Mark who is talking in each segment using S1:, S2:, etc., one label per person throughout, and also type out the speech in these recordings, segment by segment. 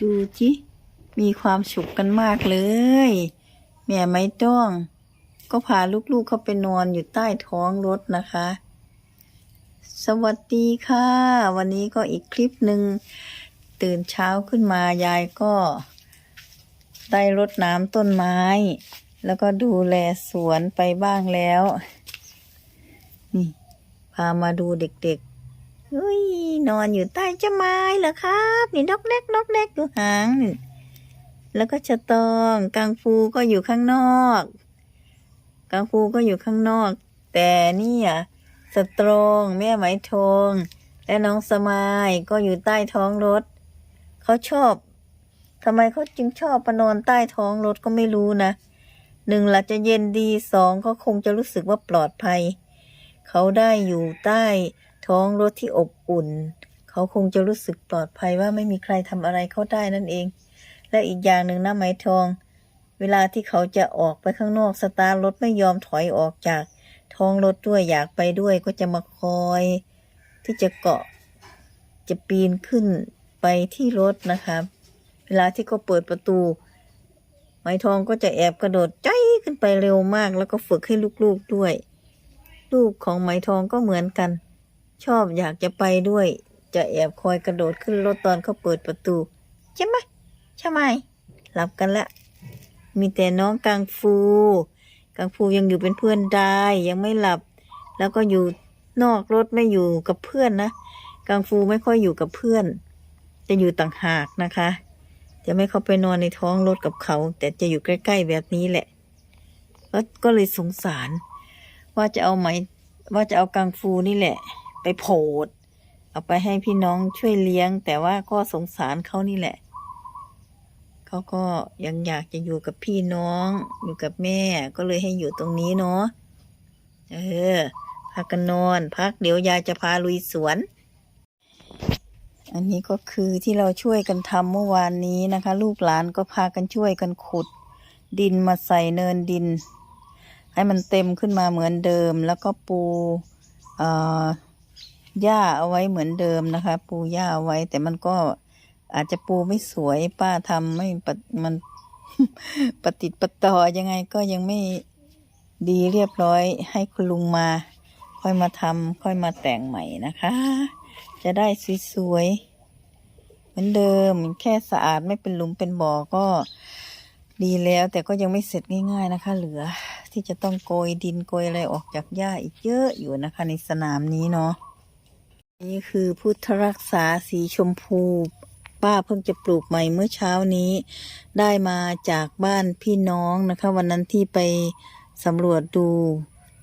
S1: ดูจิ มีความสุขกันมากเลย แม่ไม่ต้อง ก็พาลูกๆเข้าไปนอนอยู่ใต้ท้องรถนะคะ สวัสดีค่ะ วันนี้ก็อีกคลิปหนึ่งตื่นเช้าขึ้นมายายก็ ได้รดน้ำต้นไม้ แล้วก็ดูแลสวนไปบ้างแล้ว นี่ พามาดูเด็กๆ เฮ้ยนอนอยู่ใต้เจ้าไม้เหรอครับ นี่นกเล็กนกเล็กอยู่หางนี่แล้วก็ชะตองกังฟูก็อยู่ข้างนอกกังฟูก็อยู่ข้างนอก แต่นี่อะสตรองแม่ไหมทองและน้องสมายก็อยู่ใต้ท้องรถเขาชอบทำไมเขาจึงชอบมานอนใต้ท้องรถก็ไม่รู้นะหนึ่งละจะเย็นดีสองเขาคงจะรู้สึกว่าปลอดภัย เขาได้อยู่ใต้ ท้องรถที่อบอุ่น เขาคงจะรู้สึกปลอดภัยว่าไม่มีใครทำอะไรเขาได้นั่นเอง และอีกอย่างหนึ่งนะไหมทอง เวลาที่เขาจะออกไปข้างนอกสตาร์รถไม่ยอมถอยออกจาก ท้องรถด้วยอยากไปด้วยก็จะมาคอย ที่จะเกาะ จะปีนขึ้นไปที่รถนะคะเวลาที่เขาเปิดประตูไหมทองก็จะแอบกระโดดใจขึ้นไปเร็วมาก แล้วก็ฝึกให้ลูกๆด้วย ลูกของไหมทองก็เหมือนกัน ชอบอยากจะไปด้วย จะแอบคอยกระโดดขึ้นรถตอนเขาเปิดประตู ใช่ไหมใช่ไหมหลับกันละ มีแต่น้องกังฟูกังฟูยังอยู่เป็นเพื่อนได้ยังไม่หลับ แล้วก็อยู่นอกรถไม่อยู่กับเพื่อนนะกังฟูไม่ค่อยอยู่กับเพื่อน จะอยู่ต่างหากนะคะ จะไม่เข้าไปนอนในท้องรถกับเขา แต่จะอยู่ใกล้ ๆ แบบนี้แหละก็ก็เลยสงสาร ว่าจะเอาไหมว่าจะเอากังฟูนี่แหละ ไปโผดเอาไปให้พี่น้องช่วยเลี้ยง แต่ว่าก็สงสารเขานี่แหละ เขาก็ยังอยากจะอยู่กับพี่น้อง อยู่กับแม่ ก็เลยให้อยู่ตรงนี้เนาะ เออ พักกันนอน พักเดี๋ยวยายจะพาลุยสวน อันนี้ก็คือที่เราช่วยกันทำเมื่อวานนี้นะคะ ลูกหลานก็พากันช่วยกันขุด ดินมาใส่เนินดิน ให้มันเต็มขึ้นมาเหมือนเดิม แล้วก็ปู เอ่อ หญ้าเอาไว้เหมือนเดิมนะคะ ปูหญ้าเอาไว้ แต่มันก็อาจจะปูไม่สวยป้าทำไม่ปมันปฏิดปต่อยังไงก็ยังไม่ดีเรียบร้อย ให้คุณลุงมา ค่อยมาทำค่อยมาแต่งใหม่นะคะ จะได้สวยๆเหมือนเดิมแค่สะอาดไม่เป็นหลุมเป็นบ่อก็ดีแล้วแต่ก็ยังไม่เสร็จง่าย ๆนะคะ เหลือที่จะต้องโกยดินโกยอะไรออกจากหญ้าอีกเยอะอยู่นะคะ ในสนามนี้เนาะ นี่คือพุทธรักษาสีชมพู ป้าเพิ่งจะปลูกใหม่เมื่อเช้านี้ ได้มาจากบ้านพี่น้องนะคะ วันนั้นที่ไปสำรวจดู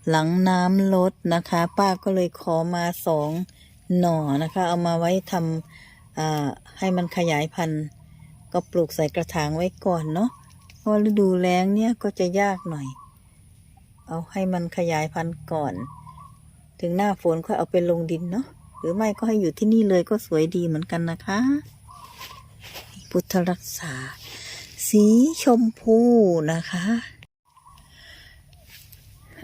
S1: หลังน้ำลดนะคะ ป้าก็เลยขอมาสองหน่อนะคะ เอามาไว้ทำอ่าให้มันขยายพันธุ์ ก็ปลูกใส่กระถางไว้ก่อนเนาะเพราะฤดูแล้งเนี่ยก็จะยากหน่อย เอาให้มันขยายพันธุ์ก่อน ถึงหน้าฝนค่อยเอาไปลงดินเนาะ หรือไม่ก็ให้อยู่ที่นี่เลยก็สวยดีเหมือนกันนะคะ พุทธรักษา สีชมพูนะคะ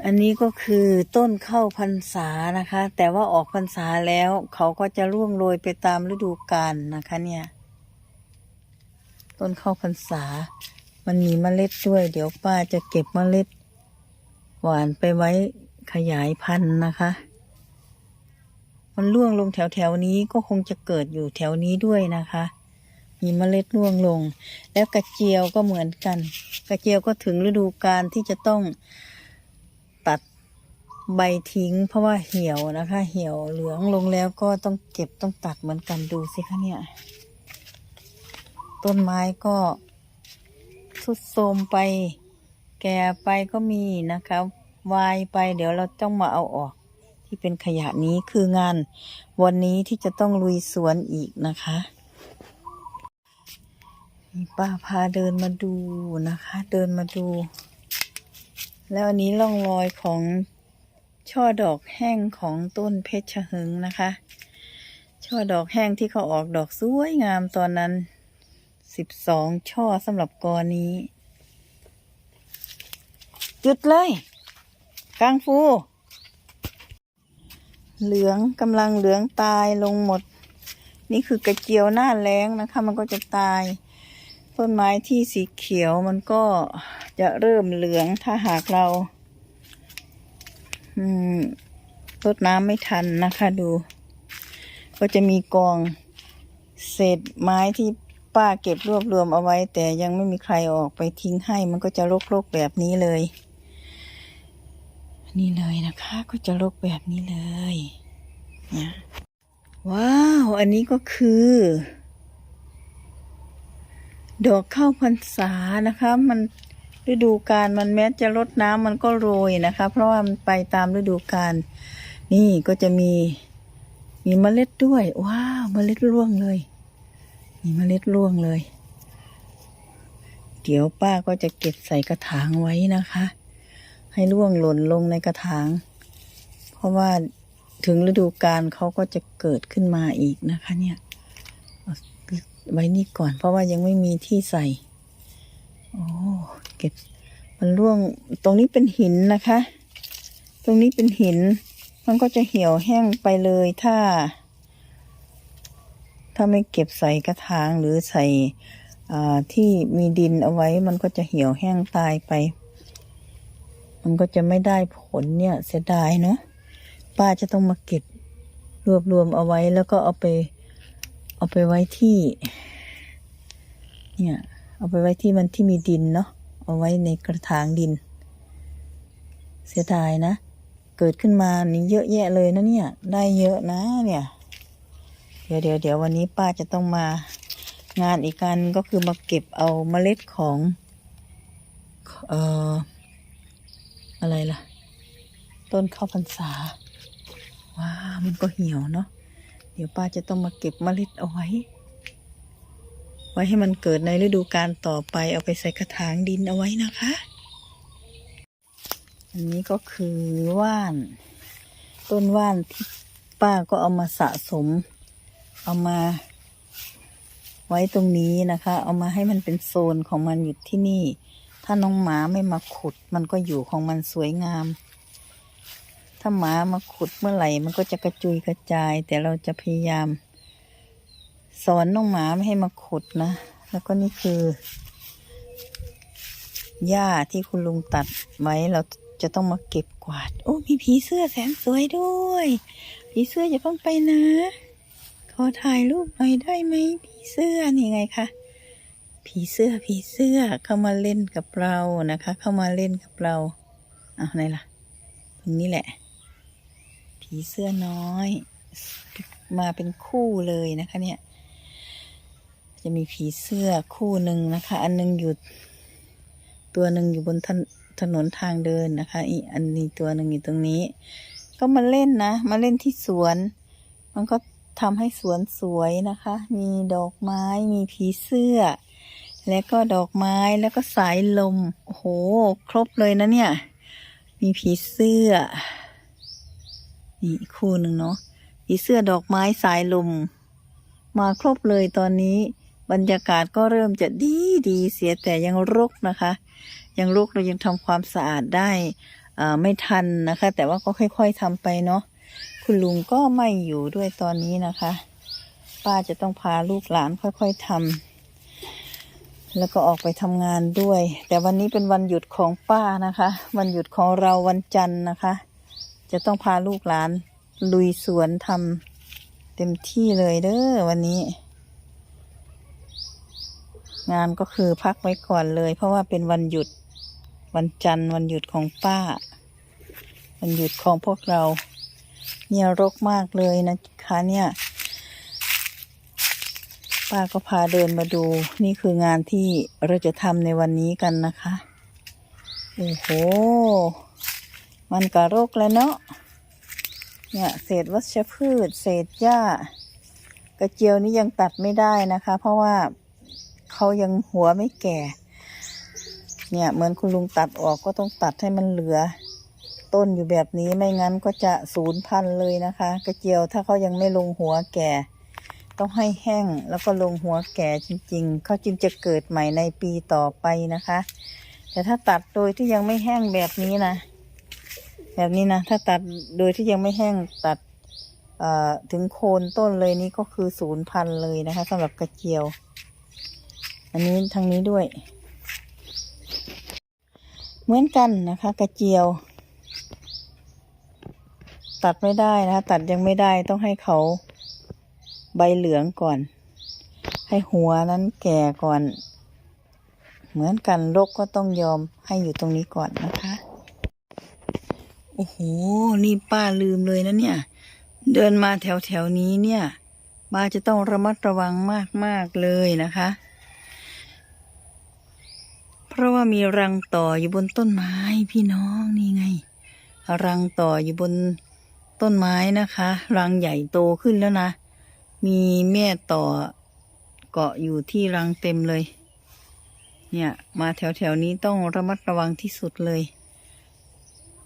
S1: อันนี้ก็คือต้นเข้าพรรษานะคะ แต่ว่าออกพรรษาแล้วเขาก็จะร่วงโรยไปตามฤดูกาลนะคะเนี่ย ต้นเข้าพรรษา มันมีเมล็ดด้วย เดี๋ยวป้าจะเก็บเมล็ด หวานไปไว้ขยายพันธุ์นะคะ มันร่วงลงแถวแถวนี้ก็คงจะเกิดอยู่แถวนี้ด้วยนะคะ มีเมล็ดร่วงลง แล้วกระเจียวก็เหมือนกัน กระเจียวก็ถึงฤดูกาลที่จะต้องตัดใบทิ้ง เพราะว่าเหี่ยวนะคะ เหี่ยวเหลืองลงแล้วก็ต้องเก็บต้องตัดเหมือนกันดูสิคะเนี่ย ต้นไม้ก็ทรุดโทรมไป แก่ไปก็มีนะคะ วายไปเดี๋ยวเราต้องมาเอาออก ที่เป็นขยะนี้คืองาน วันนี้ที่จะต้องลุยสวนอีกนะคะป้าพาเดินมาดูนะคะ เดินมาดู แล้วอันนี้ร่องรอยของช่อดอกแห้งของต้นเพชรหึงนะคะ ช่อดอกแห้งที่เขาออกดอกสวยงามตอนนั้นสิบสองช่อสำหรับกอนี้ จุดเลยกังฟู เหลืองกำลังเหลืองตายลงหมด นี่คือกระเจียวหน้าแล้งนะคะ มันก็จะตาย ต้นไม้ที่สีเขียวมันก็จะเริ่มเหลืองถ้าหากเราอืมรดน้ำไม่ทันนะคะดู ก็จะมีกองเศษไม้ที่ป้าเก็บรวบรวมเอาไว้ แต่ยังไม่มีใครออกไปทิ้งให้มันก็จะรกๆแบบนี้เลย นี่เลยนะคะ ก็จะรกแบบนี้เลยนะว้าว อันนี้ก็คือ ดอกข้าวพรรษานะคะ มันฤดูกาลมันแม้จะรดน้ำมันก็โรยนะคะ เพราะว่ามันไปตามฤดูกาลนี่ก็จะมีมีเมล็ดด้วย ว้าวเมล็ดร่วงเลยมีเมล็ดร่วงเลย เดี๋ยวป้าก็จะเก็บใส่กระถางไว้นะคะ ให้ร่วงหล่นลงในกระถาง เพราะว่าถึงฤดูกาลเขาก็จะเกิดขึ้นมาอีกนะคะ เนี่ยไว้นี่ก่อน เพราะว่ายังไม่มีที่ใส่โอ้เก็บ มันร่วงตรงนี้เป็นหินนะคะ ตรงนี้เป็นหิน มันก็จะเหี่ยวแห้งไปเลยถ้า ถ้าไม่เก็บใส่กระถางหรือใส่ที่มีดินเอาไว้มันก็จะเหี่ยวแห้งตายไป มันก็จะไม่ได้ผลเนี่ยเสียดายเนาะป้าจะต้องมาเก็บรวบรวมเอาไว้แล้วก็เอาไป เอาไปไว้ที่ เนี่ย เอาไปไว้ที่มันที่มีดินเนาะเอาไว้ในกระถางดิน เสียดายนะ เกิดขึ้นมานี่เยอะแยะเลยนะเนี่ย ได้เยอะนะ เนี่ย เดี๋ยวเดี๋ยวเดี๋ยววันนี้ป้าจะต้องมางานอีกการก็คือมาเก็บเอาเมล็ดของ เอ่อ อะไรล่ะ ต้นข้าวพรรษา ว้ามันก็เหี่ยวเนาะเดี๋ยวป้าจะต้องมาเก็บเมล็ดเอาไว้ ไว้ให้มันเกิดในฤดูกาลต่อไปเอาไปใส่กระถางดินเอาไว้นะคะ อันนี้ก็คือว่าน ต้นว่านที่ป้าก็เอามาสะสม เอามาไว้ตรงนี้นะคะ เอามาให้มันเป็นโซนของมันอยู่ที่นี่ ถ้าน้องหมาไม่มาขุด มันก็อยู่ของมันสวยงาม ถ้าหมามาขุดเมื่อไหร่ มันก็จะกระจุยกระจาย แต่เราจะพยายาม สอนน้องหมาไม่ให้มาขุดนะ แล้วก็นี่คือหญ้าที่คุณลุงตัดไว้เราจะต้องมาเก็บกวาด โอ้มีผีเสื้อแสนสวยด้วย ผีเสื้ออย่าเพิ่งไปนะ ขอถ่ายรูปหน่อยได้ไหมผีเสื้อนี่ไงคะ ผีเสื้อผีเสื้อเข้ามาเล่นกับเรานะคะ เข้ามาเล่นกับเราเอะไหนล่ะตรงนี้แหละ ผีเสื้อน้อย มาเป็นคู่เลยนะคะเนี่ย จะมีผีเสื้อคู่หนึ่งนะคะ อันหนึงอยู่ตัวหนึ่งอยู่บนถนถนนทางเดินนะคะ อีอันนี้ตัวหนึ่งอยู่ตรงนี้ ก็มาเล่นนะ มาเล่นที่สวน มันก็ทำให้สวนสวยนะคะ มีดอกไม้มีผีเสื้อ แล้วก็ดอกไม้แล้วก็สายลม โอ้โห ครบเลยนะเนี่ย มีผีเสื้อ นี่อีกคู่หนึ่งเนาะ ผีเสื้อดอกไม้สายลม มาครบเลยตอนนี้ บรรยากาศก็เริ่มจะดีดีเสียแต่ยังรกนะคะ ยังรกเรายังทำความสะอาดได้ไม่ทันนะคะ แต่ว่าก็ค่อย ๆทำไปเนาะ คุณลุงก็ไม่อยู่ด้วยตอนนี้นะคะ ป้าจะต้องพาลูกหลานค่อย ๆทำ แล้วก็ออกไปทำงานด้วย แต่วันนี้เป็นวันหยุดของป้านะคะ วันหยุดของเราวันจันทร์นะคะ จะต้องพาลูกหลานลุยสวนทำเต็มที่เลยเด้อวันนี้ งานก็คือพักไว้ก่อนเลย เพราะว่าเป็นวันหยุดวันจันทร์วันหยุดของป้า วันหยุดของพวกเรา เนี่ยรกมากเลยนะคะเนี่ย ป้าก็พาเดินมาดู นี่คืองานที่เราจะทำในวันนี้กันนะคะ โอ้โห มันก็รกแล้วเนาะ เนี่ยเศษวัชพืช เศษหญ้า กระเจียวนี่ยังตัดไม่ได้นะคะ เพราะว่าเขายังหัวไม่แก่ เนี่ยเหมือนคุณลุงตัดออกก็ต้องตัดให้มันเหลือ ต้นอยู่แบบนี้ไม่งั้นก็จะสูญพันธุ์เลยนะคะ กระเจียวถ้าเขายังไม่ลงหัวแก่ ต้องให้แห้งแล้วก็ลงหัวแก่จริง ๆ เขาจึงจะเกิดใหม่ในปีต่อไปนะคะ แต่ถ้าตัดโดยที่ยังไม่แห้งแบบนี้นะ แบบนี้นะ ถ้าตัดโดยที่ยังไม่แห้งตัดถึงโคนต้นเลยนี่ก็คือศูนย์พันเลยนะคะสำหรับกระเจียว อันนี้ทางนี้ด้วย เหมือนกันนะคะ กระเจียว ตัดไม่ได้นะคะ ตัดยังไม่ได้ต้องให้เขา ใบเหลืองก่อน ให้หัวนั้นแก่ก่อน เหมือนกันรกก็ต้องยอมให้อยู่ตรงนี้ก่อนนะคะ โอ้โห นี่ป้าลืมเลยนะเนี่ย เดินมาแถวแถวๆนี้เนี่ยป้าจะต้องระมัดระวังมาก ๆ เลยนะคะ เพราะว่ามีรังต่ออยู่บนต้นไม้พี่น้องนี่ไง รังต่ออยู่บนต้นไม้นะคะ รังใหญ่โตขึ้นแล้วนะ มีแม่ต่อเกาะอยู่ที่รังเต็มเลย เนี่ย มาแถวแถวๆนี้ต้องระมัดระวังที่สุดเลย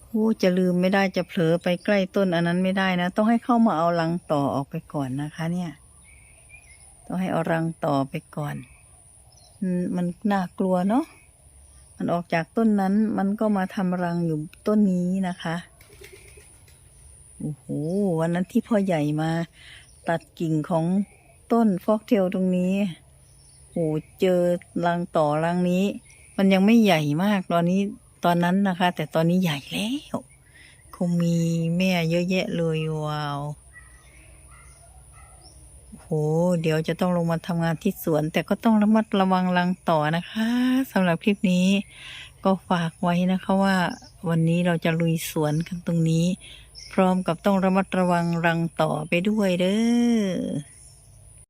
S1: โอ้จะลืมไม่ได้จะเผลอไปใกล้ต้นอันนั้นไม่ได้นะ ต้องให้เข้ามาเอารังต่อออกไปก่อนนะคะ เนี่ย ต้องให้เอารังต่อไปก่อน มันน่ากลัวเนาะมันออกจากต้นนั้นมันก็มาทำรังอยู่ต้นนี้นะคะ โอ้โห วันนั้นที่พ่อใหญ่มา ตัดกิ่งของต้นฟอกเทลตรงนี้โอ้โหเจอรังต่อรังนี้ มันยังไม่ใหญ่มากตอนนี้ตอนนั้นนะคะ แต่ตอนนี้ใหญ่แล้วคงมีแม่เยอะแยะเลยว้าวโอ้โห เดี๋ยวจะต้องลงมาทำงานที่สวน แต่ก็ต้องระมัดระวังรังต่อนะคะสำหรับคลิปนี้ ก็ฝากไว้นะคะว่า วันนี้เราจะลุยสวนกันตรงนี้ ร้อมกับต้องระมัดระวังรังต่อไปด้วยเด้อ